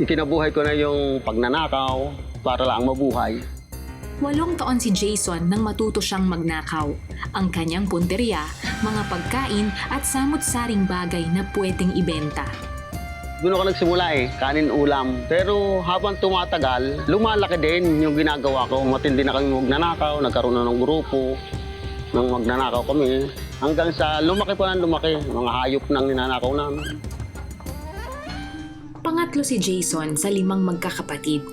Itinabuhay ko na yung pagnanakaw para lang mabuhay. Walong taon si Jason nang matuto siyang magnakaw. Ang kanyang punteriya, mga pagkain at samot-saring bagay na pwedeng ibenta. Doon ako nagsimula eh, kanin ulam. Pero habang tumatagal, lumalaki din yung ginagawa ko. Matindi na kami magnanakaw, nagkaroon na ng grupo nang magnanakaw kami. Hanggang sa lumaki pa ng lumaki, mga hayop nang ninanakaw namin. Pangatlo si Jason sa limang magkakapatid.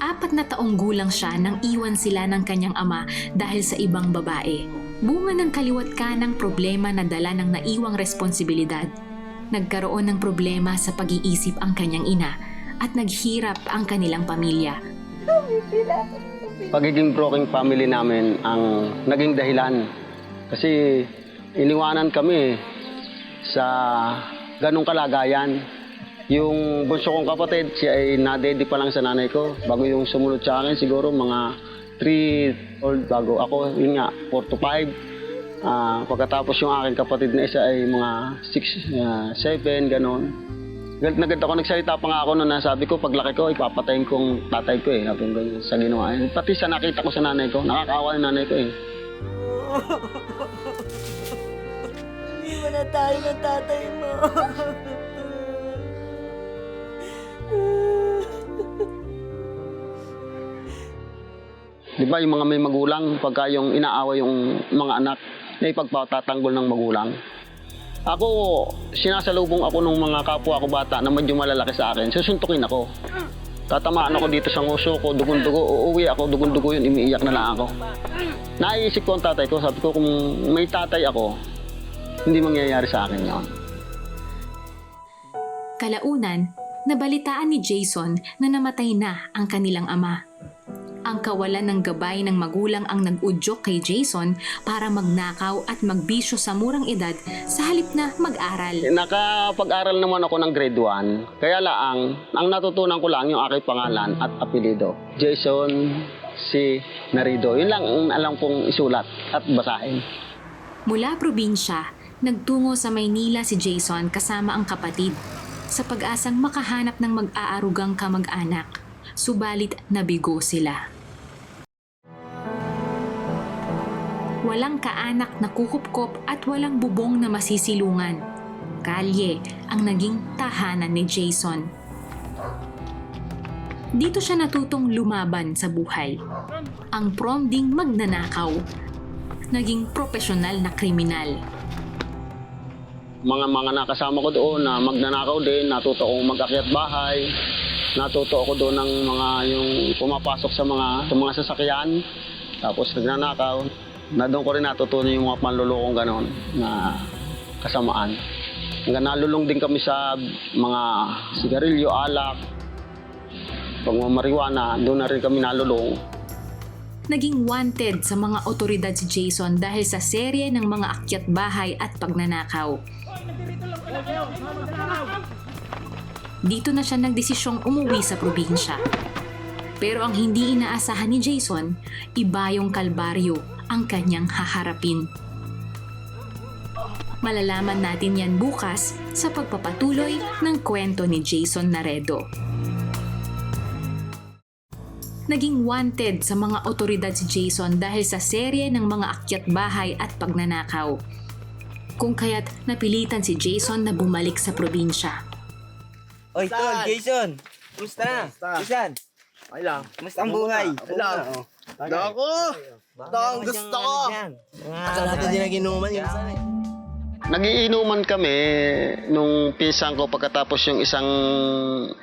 Apat na taong gulang siya nang iwan sila ng kanyang ama dahil sa ibang babae. Bunga ng kaliwat ka ng problema na dala ng naiwang responsibilidad. Nagkaroon ng problema sa pag-iisip ang kanyang ina at naghirap ang kanilang pamilya. Pagiging broken family namin ang naging dahilan. Kasi iniwanan kami sa ganong kalagayan. Yung bunso kong kapatid, siya ay nadedi pa lang sa nanay ko. Bago yung sumunod sa akin, siguro mga 3 old bago ako. Yun nga, 4 to 5. Ah, pagkatapos yung aking kapatid na isa ay mga 6, 7, ganon. Galit na galit ako, nagsalita pa nga ako noon na sabi ko, paglaki ko, ipapatayin kong tatay ko eh. Sabi ko sa ginawa. Eh, Pati sa nakita ko sa nanay ko, nakakaawa yung nanay ko eh. Hindi mo na tayo ng tatay mo. Di ba yung mga may magulang, pagka yung inaaway yung mga anak, na ipagpatatanggol ng magulang. Ako, sinasalubong ako ng mga kapwa ko bata na medyo malalaki sa akin, susuntukin ako. Tatamaan ako dito sa nguso ko, dugon-dugo, uuwi ako, dugon-dugo yun, umiiyak na lang ako. Naiisip ko ang tatay ko, sabi ko kung may tatay ako, hindi mangyayari sa akin yun. Kalaunan, nabalitaan ni Jason na namatay na ang kanilang ama. Ang kawalan ng gabay ng magulang ang nag-udyok kay Jason para magnakaw at magbisyo sa murang edad sa halip na mag-aral. Nakapag-aral naman ako ng grade 1. Kaya lang, ang natutunan ko lang yung aking pangalan at apelido. Jason C. Narido. Yun lang ang alam kong isulat at basahin. Mula probinsya, nagtungo sa Maynila si Jason kasama ang kapatid sa pag-asang makahanap ng mag-aarugang kamag-anak. Subalit nabigo sila. Walang kaanak na kukupkop at walang bubong na masisilungan. Kalye ang naging tahanan ni Jason. Dito siya natutong lumaban sa buhay. Ang prom ding magnanakaw. Naging profesional na kriminal. Mga mga nakasama ko doon na magnanakaw din, natuto akong mag-akyat bahay, natuto ako doon ng mga yung pumapasok sa mga sa mga sasakyan, tapos nagnanakaw. Na doon ko rin natutunan yung mga panlulokong ganon na kasamaan. Hanggang nalulong din kami sa mga sigarilyo, alak, pagmamariwana, doon na rin kami nalulong. Naging wanted sa mga otoridad si Jason dahil sa serye ng mga akyat bahay at pagnanakaw. Dito na siya nagdesisyong umuwi sa probinsya. Pero ang hindi inaasahan ni Jason, iba yung kalbaryo ang kanyang haharapin. Malalaman natin yan bukas sa pagpapatuloy ng kwento ni Jason Naredo. Naging wanted sa mga otoridad si Jason dahil sa serye ng mga akyat bahay at pagnanakaw. Kung kaya't napilitan si Jason na bumalik sa probinsya. Oy, tol, Jason. Kumusta na? Jason, Ay lang. kumusta ang buhay? Ay lang. Dako! Ito ang gusto ko! Sa natin din ang inuman yun. Nagiinuman kami nung pinsan ko pagkatapos yung isang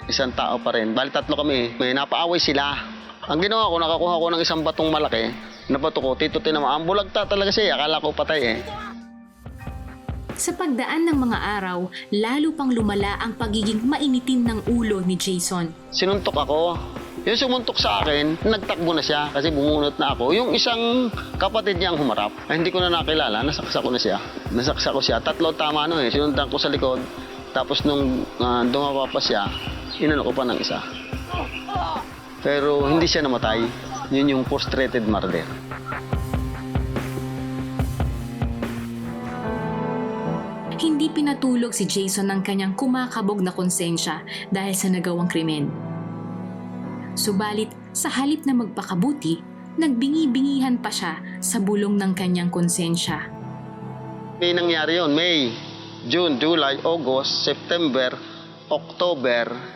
isang tao pa rin. Bali tatlo kami. May napaaway sila. Ang ginawa ko, nakakuha ko ng isang batong malaki. Nabato ko, tito tinama. Ang bulagta talaga siya. Akala ko patay eh. Sa pagdaan ng mga araw, lalo pang lumala ang pagiging mainitin ng ulo ni Jason. Sinuntok ako. Yung sumuntok sa akin, nagtakbo na siya kasi bumunot na ako. Yung isang kapatid niya ang humarap, ay hindi ko na nakilala, nasaksa ko na siya. Nasaksa ko siya. Tatlo tama no eh. Sinundan ko sa likod. Tapos nung uh, dumapa pa siya, inano ko pa ng isa. Pero hindi siya namatay. Yun yung frustrated murder. Hindi pinat Pinatulog si Jason ng kanyang kumakabog na konsensya dahil sa nagawang krimen. Subalit, sa halip na magpakabuti, nagbingi-bingihan pa siya sa bulong ng kanyang konsensya. May nangyari yon May, June, July, August, September, October.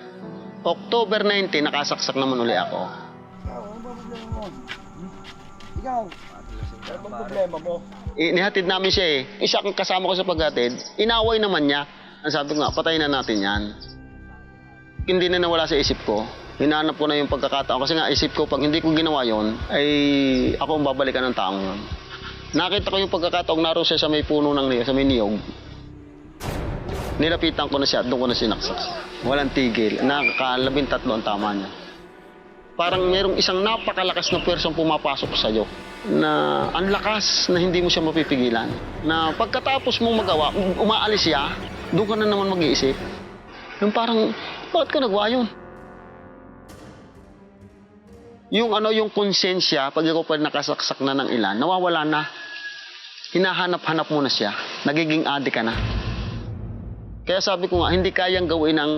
October 19, nakasaksak naman uli ako. Ikaw, ano bang problema mo? Inihatid namin siya eh. Isa kang kasama ko sa paghatid, inaway naman niya. Ang sabi ko nga, patayin na natin yan. Hindi na nawala sa isip ko. Hinanap ko na yung pagkakataon. Kasi nga isip ko, pag hindi ko ginawa yon ay ako ang babalikan ng taong yun. Nakita ko yung pagkakataong naroon siya sa may puno ng niyog, sa may niyog. Nilapitan ko na siya doon ko na sinaksak. Walang tigil. Nakakalabing tatlo ang tama niya. Parang merong isang napakalakas na pwersang pumapasok sa iyo na ang lakas na hindi mo siya mapipigilan. Na pagkatapos mong magawa, um- umaalis siya, doon ka na naman mag-iisip. Yung parang, bakit ka nagawa yun? Yung ano, yung konsensya, pag ikaw pa nakasaksak na ng ilan, nawawala na. Hinahanap-hanap mo na siya. Nagiging adik ka na. Kaya sabi ko nga, hindi kayang gawin ng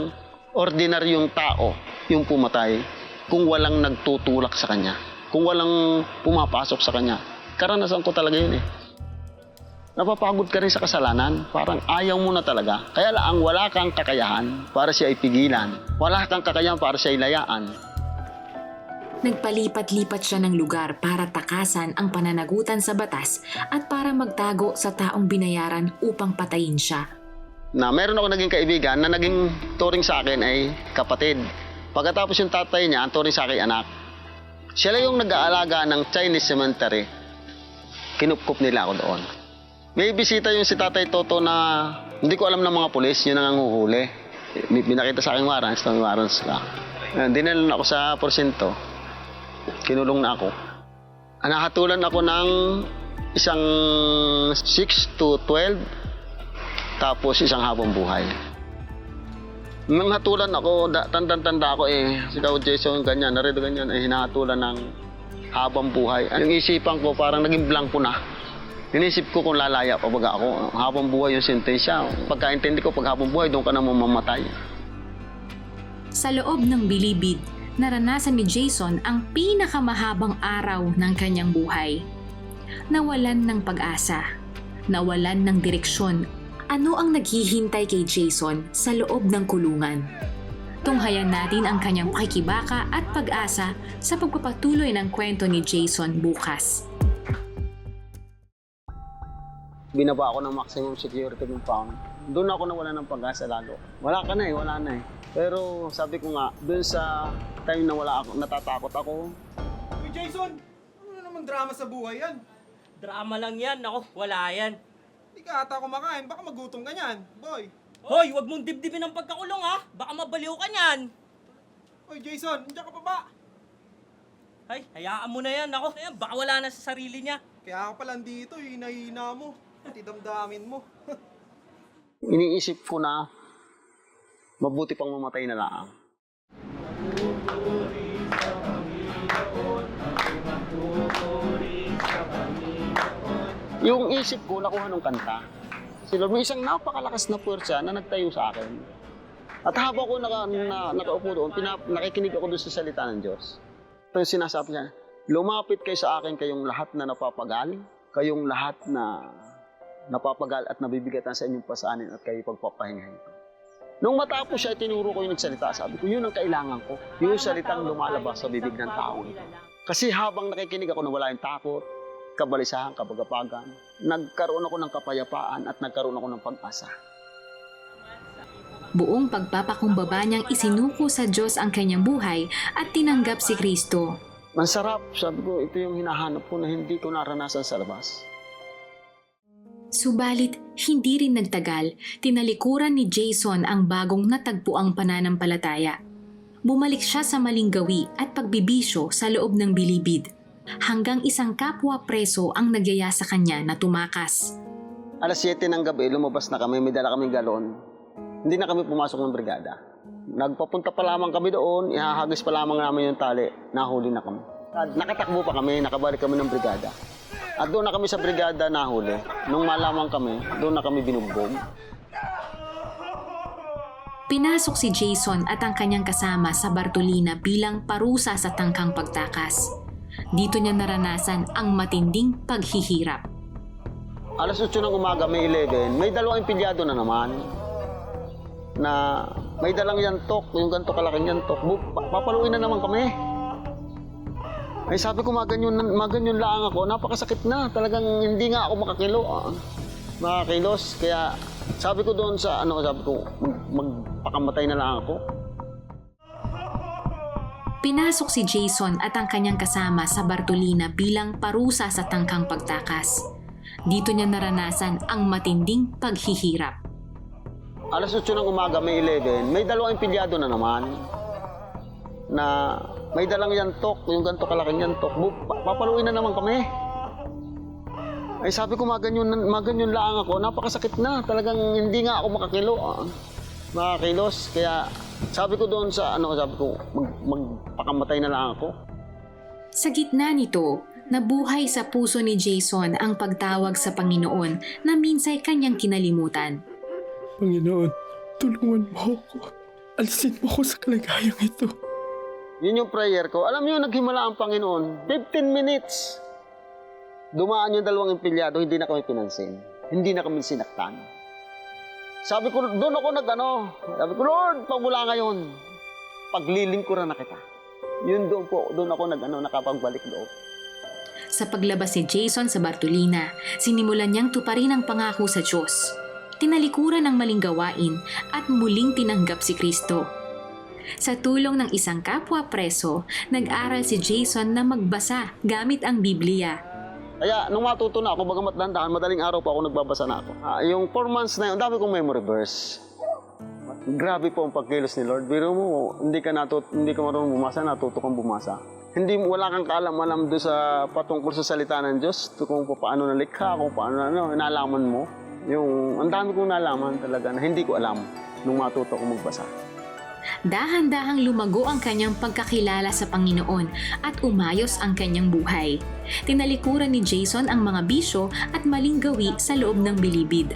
ordinaryong tao yung pumatay kung walang nagtutulak sa kanya. Kung walang pumapasok sa kanya. Karanasan ko talaga yun eh. Napapagod ka rin sa kasalanan. Parang ayaw mo na talaga. Kaya lang wala kang kakayahan para siya ipigilan. Wala kang kakayahan para siya ilayaan. Nagpalipat-lipat siya ng lugar para takasan ang pananagutan sa batas at para magtago sa taong binayaran upang patayin siya. Na meron ako naging kaibigan na naging turing sa akin ay kapatid. Pagkatapos yung tatay niya, ang turing sa akin anak. Siya lang yung nag-aalaga ng Chinese cemetery. Kinupkup nila ako doon. May bisita yung si Tatay Toto na hindi ko alam ng mga pulis, yun ang nanguhuli. May Pinakita sa akin warrants, may warrants ka. Uh, dinala na ako sa porsyento. Kinulong na ako. Nakahatulan ako ng isang 6 to 12 tapos isang habang buhay. Nang hatulan ako, da, tanda-tanda ako eh, si Kao Jason, ganyan, narito ganyan, eh, hinahatulan ng habang buhay. Yung isipan ko, parang naging blanco na. Inisip ko kung lalaya pa baga ako, habang buhay yung sentensya. Pagkaintindi ko, pag habang buhay, doon ka na mamamatay. Sa loob ng bilibid, naranasan ni Jason ang pinakamahabang araw ng kanyang buhay. Nawalan ng pag-asa, nawalan ng direksyon. Ano ang naghihintay kay Jason sa loob ng kulungan? Tunghayan natin ang kanyang pakikibaka at pag-asa sa pagpapatuloy ng kwento ni Jason bukas. Binaba ako ng maximum security compound. Doon ako nawala ng pag-asa lalo. Wala ka na eh, wala na eh. Pero sabi ko nga, doon sa time na wala ako, natatakot ako, Uy, Jason! Ano na naman drama sa buhay yan? Drama lang yan. Ako, wala yan. Hindi ka ata kumakain, baka magutom ka niyan. Boy! Hoy, wag mong dibdibin ang pagkakulong ha. Baka mabaliw ka niyan. Uy, Jason! Nandiyan ka pa ba? Ay, hayaan mo na yan. Ako, ayan, baka wala na sa sarili niya. Kaya ka pala dito, hina-hina mo. Pati damdamin mo. iniisip ko na mabuti pang mamatay na lang. Yung isip ko, nakuha ng kanta. Sila, may isang napakalakas na puwersa na nagtayo sa akin. At habang ko naka, na, nakaupo doon, pinap, nakikinig ako doon sa salita ng Diyos. Ito yung sinasabi niya, lumapit kayo sa akin kayong lahat na napapagal, kayong lahat na napapagal at nabibigatan sa inyong pasanin at kayo pagpapahingahin ko. Nung matapos siya, tinuro ko yung nagsalita. Sabi ko, yun ang kailangan ko. Yung salitang lumalabas sa bibig ng tao. Kasi habang nakikinig ako na wala yung takot, kabalisahan, kabagapagan, nagkaroon ako ng kapayapaan at nagkaroon ako ng pag-asa. Buong pagpapakumbaba niyang isinuko sa Diyos ang kanyang buhay at tinanggap si Kristo. Masarap, sabi ko, ito yung hinahanap ko na hindi ko naranasan sa labas. Subalit, hindi rin nagtagal, tinalikuran ni Jason ang bagong natagpuang pananampalataya. Bumalik siya sa maling gawi at pagbibisyo sa loob ng bilibid. Hanggang isang kapwa preso ang nagyaya sa kanya na tumakas. Alas 7 ng gabi, lumabas na kami, may dala kaming galon. Hindi na kami pumasok ng brigada. Nagpapunta pa lamang kami doon, ihahagis pa lamang namin yung tali, nahuli na kami. Nakatakbo pa kami, nakabalik kami ng brigada. At doon na kami sa brigada nahuli. Nung malaman kami, doon na kami binugbog. Pinasok si Jason at ang kanyang kasama sa Bartolina bilang parusa sa tangkang pagtakas. Dito niya naranasan ang matinding paghihirap. Alas 8 ng umaga, may 11, may dalawang empleyado na naman na may dalang yantok, yung ganito kalaking yantok, papaluin na naman kami. Ay sabi ko, maganyan, maganyan lang ako, napakasakit na. Talagang hindi nga ako makakilo, ah, makakilos. Kaya sabi ko doon sa, ano, sabi ko, mag- magpakamatay na lang ako. Pinasok si Jason at ang kanyang kasama sa Bartolina bilang parusa sa tangkang pagtakas. Dito niya naranasan ang matinding paghihirap. Alas 8 ng umaga, may 11, may dalawang empleyado na naman na may dalang yantok, yung ganito kalaking yantok, papaluin na naman kami. Ay sabi ko, maganyan, maganyan lang ako, napakasakit na. Talagang hindi nga ako makakilo, ah, makakilos. Kaya sabi ko doon sa, ano, sabi ko, mag, magpakamatay na lang ako. Sa gitna nito, nabuhay sa puso ni Jason ang pagtawag sa Panginoon na minsay kanyang kinalimutan. Panginoon, tulungan mo ako. Alisin mo ako sa kalagayang ito. Yun yung prayer ko. Alam niyo, naghimala ang Panginoon. 15 minutes. Dumaan yung dalawang empleyado, hindi na kami pinansin. Hindi na kami sinaktan. Sabi ko, doon ako nag ano, sabi ko, Lord, pagmula ngayon, paglilingkuran na kita. Yun doon po, doon ako nag ano, nakapagbalik loob. Sa paglabas ni Jason sa Bartolina, sinimulan niyang tuparin ang pangako sa Diyos. Tinalikuran ang maling gawain at muling tinanggap si Kristo. Sa tulong ng isang kapwa preso, nag-aral si Jason na magbasa gamit ang Biblia. Kaya nung matuto na ako, bagamat dandahan, madaling araw pa ako nagbabasa na ako. Ah, yung 4 months na yun, dami kong memory verse. Grabe po ang pagkilos ni Lord. Biro mo, hindi ka natut hindi ka marunong bumasa, natuto kang bumasa. Hindi wala kang kaalam-alam doon sa patungkol sa salita ng Diyos, kung paano nalikha, kung paano ano, nalaman mo. Yung ang dami kong nalaman talaga na hindi ko alam nung matuto ko magbasa. Dahan-dahang lumago ang kanyang pagkakilala sa Panginoon at umayos ang kanyang buhay. Tinalikuran ni Jason ang mga bisyo at maling gawi sa loob ng bilibid.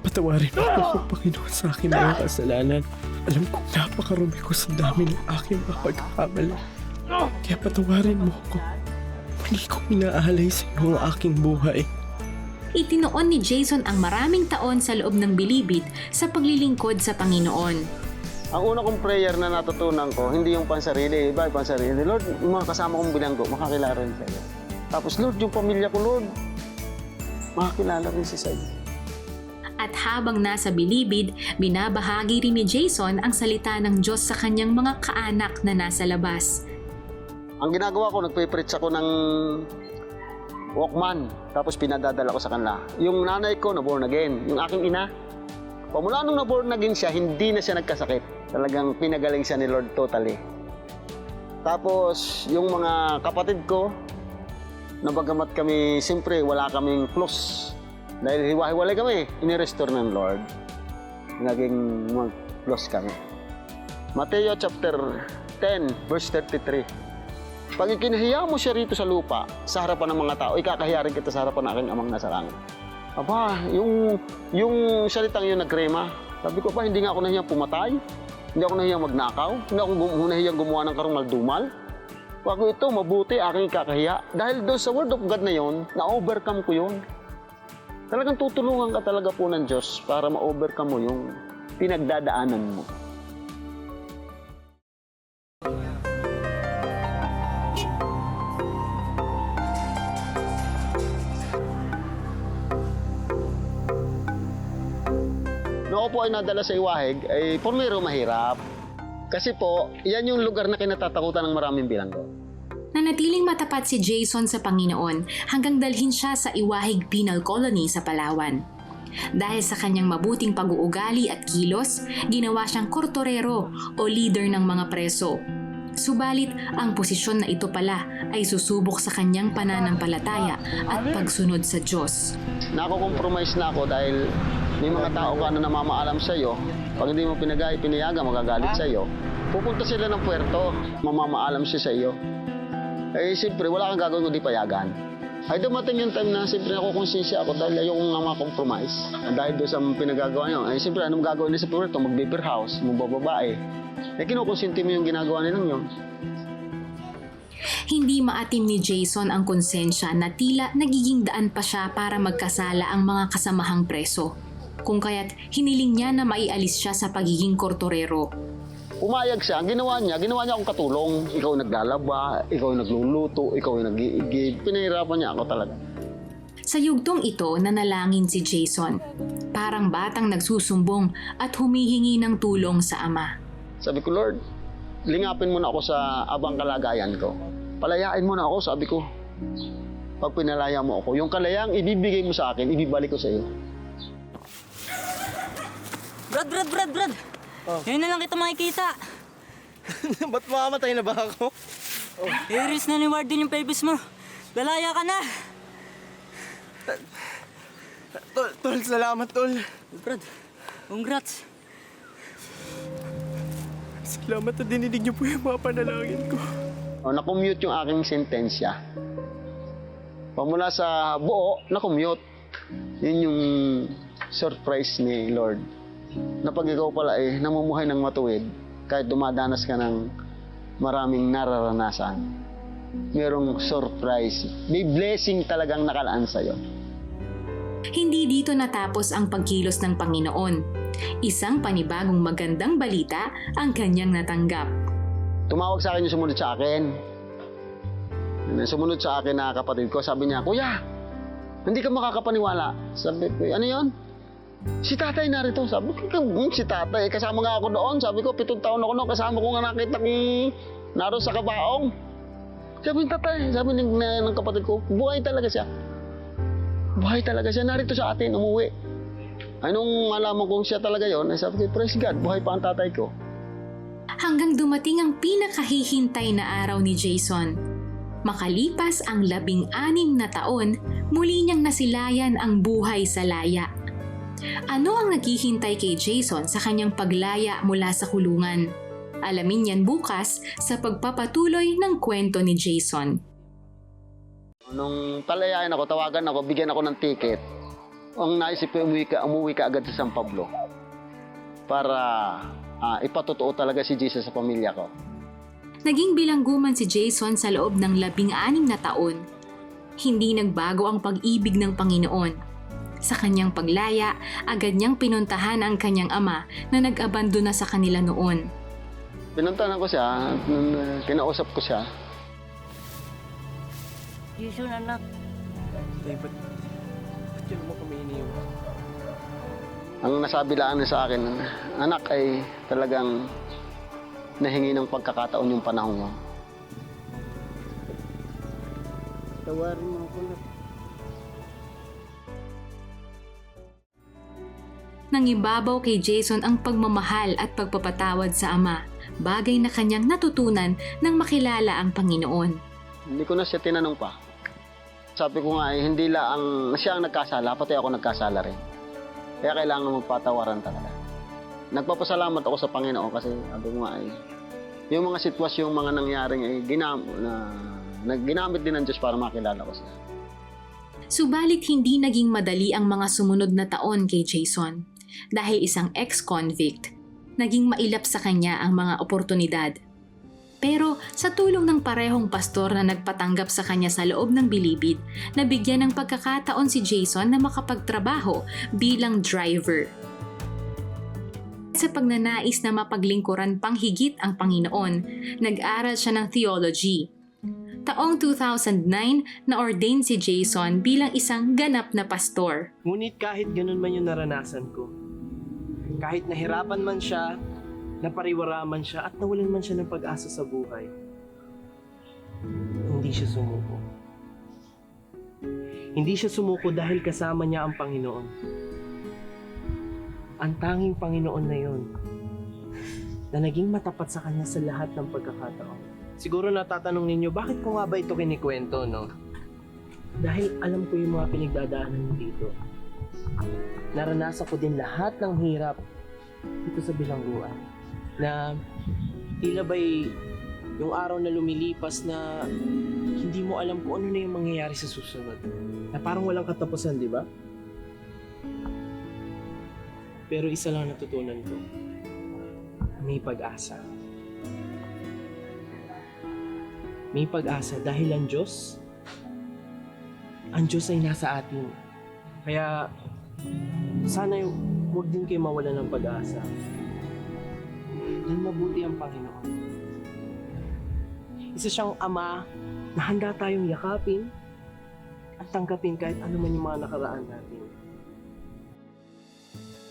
Patawarin mo ako, Panginoon, sa aking mga kasalanan. Alam kong napakarumi ko sa dami ng aking mga pagkakamali. Kaya patawarin mo ako. Hindi ko inaalay sa iyo ang aking buhay. Itinoon ni Jason ang maraming taon sa loob ng bilibid sa paglilingkod sa Panginoon. Ang una kong prayer na natutunan ko, hindi yung pansarili, iba yung pansarili. Lord, yung mga kasama kong bilanggo, makakilala rin sa iyo. Tapos Lord, yung pamilya ko, Lord, makakilala rin siya sa iyo. At habang nasa bilibid, binabahagi rin ni Jason ang salita ng Diyos sa kanyang mga kaanak na nasa labas. Ang ginagawa ko, nagpe-preach ako ng Walkman. Tapos pinadadala ko sa kanila. Yung nanay ko, na born again. Yung aking ina, pamula nung na born again siya, hindi na siya nagkasakit. Talagang pinagaling siya ni Lord totally. Tapos, yung mga kapatid ko, na bagamat kami, siyempre, wala kaming close. Dahil hiwa-hiwalay kami, inirestore ng Lord. Naging mag-close kami. Mateo chapter 10, verse 33. Pag ikinahiya mo siya rito sa lupa, sa harapan ng mga tao, ikakahiya rin kita sa harapan ng aking amang nasa langit. Aba, yung, yung salitang yun nagkrema. Sabi ko pa, hindi nga ako nahiyang pumatay. Hindi ako nahiyang magnakaw. Hindi ako gum- nahiyang gumawa ng karumal-dumal. Bago ito, mabuti aking ikakahiya. Dahil doon sa word of God na yon, na-overcome ko yun. Talagang tutulungan ka talaga po ng Diyos para ma-overcome mo yung pinagdadaanan mo. Ako po ay nadala sa Iwahig, ay pormero mahirap. Kasi po, yan yung lugar na kinatatakutan ng maraming bilanggo. Nanatiling matapat si Jason sa Panginoon hanggang dalhin siya sa Iwahig Penal Colony sa Palawan. Dahil sa kanyang mabuting pag-uugali at kilos, ginawa siyang kortorero o leader ng mga preso. Subalit, ang posisyon na ito pala ay susubok sa kanyang pananampalataya at pagsunod sa Diyos. Nako-compromise na ako dahil may mga tao ka na namamaalam sa iyo. Pag hindi mo pinagay, pinayagan, magagalit sa iyo. Pupunta sila ng puerto, mamamaalam siya sa iyo. Eh, siyempre, wala kang gagawin kundi payagan. Ay dumating yung time na siyempre ako konsensya ako dahil ayoko nga ma-compromise. Dahil doon sa pinagagawa niyo, ay siyempre anong gagawin nila sa Puerto? Mag-beaver house, magbababae. Eh kinukonsinti mo yung ginagawa nilang yun. Hindi maatim ni Jason ang konsensya na tila nagiging daan pa siya para magkasala ang mga kasamahang preso. Kung kaya't hiniling niya na maialis siya sa pagiging kortorero. Umayag siya, ang ginawa niya, ginawa niya akong katulong. Ikaw naglalaba, ikaw nagluluto, ikaw yung nag-iigib. Pinahirapan niya ako talaga. Sa yugtong ito, nanalangin si Jason. Parang batang nagsusumbong at humihingi ng tulong sa ama. Sabi ko, Lord, lingapin mo na ako sa abang kalagayan ko. Palayain mo na ako, sabi ko. Pag pinalaya mo ako, yung kalayang ibibigay mo sa akin, ibibalik ko sa iyo. Brad, Brad, Brad, Brad! Ngayon na lang kita makikita. Ba't mamamatay na ba ako? I-release na ni Warden yung pelvis mo. Lalaya ka na! Tol, tol, salamat, tol. Brad, congrats. Salamat na dinidig niyo po yung mga panalangin ko. O, na-commute yung aking sentensya. Pamula sa buo, na-commute. Yun yung surprise ni Lord. Na pag ikaw pala eh, namumuhay ng matuwid, kahit dumadanas ka ng maraming nararanasan, merong surprise. May blessing talagang nakalaan sa'yo. Hindi dito natapos ang pagkilos ng Panginoon. Isang panibagong magandang balita ang kanyang natanggap. Tumawag sa akin yung sumunod sa akin. Sumunod sa akin na kapatid ko, sabi niya, Kuya, hindi ka makakapaniwala. Sabi ko, ano yon? Si tatay narito. Sabi ko, "Hmm, si tatay. Kasama nga ako doon. Sabi ko, pitong taon ako noon. Kasama ko nga nakita kong naroon sa kabaong. Sabi ng tatay, sabi ng, ng kapatid ko, buhay talaga siya. Buhay talaga siya. Narito sa atin, umuwi. Ay, nung malaman kong siya talaga yon, ay sabi ko, praise God, buhay pa ang tatay ko. Hanggang dumating ang pinakahihintay na araw ni Jason. Makalipas ang labing-anim na taon, muli niyang nasilayan ang buhay sa laya. Ano ang naghihintay kay Jason sa kanyang paglaya mula sa kulungan? Alamin yan bukas sa pagpapatuloy ng kwento ni Jason. Nung palayain ako, tawagan ako, bigyan ako ng ticket. Ang naisip ko, umuwi ka, umuwi ka agad sa San Pablo. Para ah, ipatotoo talaga si Jesus sa pamilya ko. Naging bilangguman si Jason sa loob ng labing-anim na taon. Hindi nagbago ang pag-ibig ng Panginoon. Sa kanyang paglaya, agad niyang pinuntahan ang kanyang ama na nag-abandona sa kanila noon. Pinuntahan ko siya, kinausap ko siya. Jason, anak. Tay, ba't, ba't yun mo kami iniwan? Ang nasabi lang niya sa akin, anak ay talagang nahingi ng pagkakataon yung panahon mo. Tawarin mo ako na. Nangibabaw kay Jason ang pagmamahal at pagpapatawad sa ama, bagay na kanyang natutunan nang makilala ang Panginoon. Hindi ko na siya tinanong pa. Sabi ko nga eh, hindi lang ang, siya ang nagkasala, pati ako nagkasala rin. Kaya kailangan magpatawaran talaga. Nagpapasalamat ako sa Panginoon kasi sabi ko nga eh, yung mga sitwasyong mga nangyaring eh, ginam, na, na, ginamit din ng Diyos para makilala ko siya. Subalit hindi naging madali ang mga sumunod na taon kay Jason. Dahil isang ex-convict, naging mailap sa kanya ang mga oportunidad. Pero sa tulong ng parehong pastor na nagpatanggap sa kanya sa loob ng bilibid, nabigyan ng pagkakataon si Jason na makapagtrabaho bilang driver. Sa pagnanais na mapaglingkuran pang higit ang Panginoon, nag-aral siya ng theology Taong 2009, na-ordain si Jason bilang isang ganap na pastor. Ngunit kahit ganun man yung naranasan ko, kahit nahirapan man siya, napariwara man siya, at nawalan man siya ng pag-asa sa buhay, hindi siya sumuko. Hindi siya sumuko dahil kasama niya ang Panginoon. Ang tanging Panginoon na yon na naging matapat sa kanya sa lahat ng pagkakataon. Siguro natatanong ninyo, bakit ko nga ba ito kinikwento, no? Dahil alam ko yung mga pinagdadaanan dito. Naranasan ko din lahat ng hirap dito sa bilangguan. Na tila ba'y yung araw na lumilipas na hindi mo alam kung ano na yung mangyayari sa susunod. Na parang walang katapusan, di ba? Pero isa lang natutunan ko. May pag-asa. May pag-asa dahil ang Diyos, ang Diyos ay nasa atin. Kaya, sana yung huwag din kayo mawala ng pag-asa. Dahil mabuti ang Panginoon. Isa siyang ama na handa tayong yakapin at tanggapin kahit ano man yung mga nakaraan natin.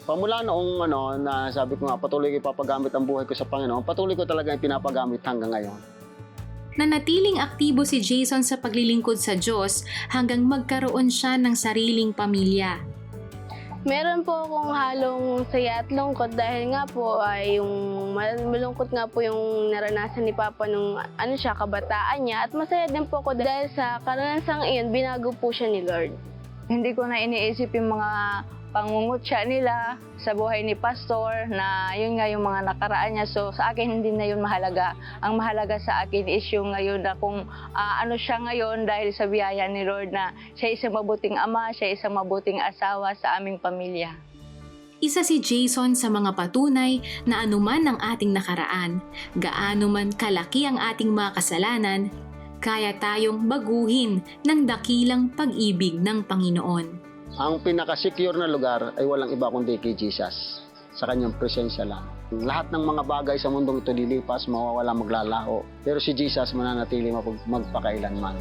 Pamula noong ano, na sabi ko nga, patuloy ko ipapagamit ang buhay ko sa Panginoon, patuloy ko talaga yung pinapagamit hanggang ngayon. Nanatiling aktibo si Jason sa paglilingkod sa Diyos hanggang magkaroon siya ng sariling pamilya. Meron po akong halong saya at lungkot dahil nga po ay yung mal- malungkot nga po yung naranasan ni Papa nung ano siya, kabataan niya. At masaya din po ako dahil sa karanasang iyon, binago po siya ni Lord. Hindi ko na iniisip yung mga pangungutya nila sa buhay ni Pastor na yun nga yung mga nakaraan niya. So sa akin hindi na yun mahalaga. Ang mahalaga sa akin is yung ngayon na kung ah, ano siya ngayon dahil sa biyaya ni Lord na siya isang mabuting ama, siya isang mabuting asawa sa aming pamilya. Isa si Jason sa mga patunay na anuman ang ating nakaraan, gaano man kalaki ang ating mga kasalanan, kaya tayong baguhin ng dakilang pag-ibig ng Panginoon. Ang pinaka-secure na lugar ay walang iba kundi kay Jesus. Sa kanyang presensya lang. Lahat ng mga bagay sa mundong ito lilipas, mawawala, maglalaho. Pero si Jesus mananatili magpakailanman.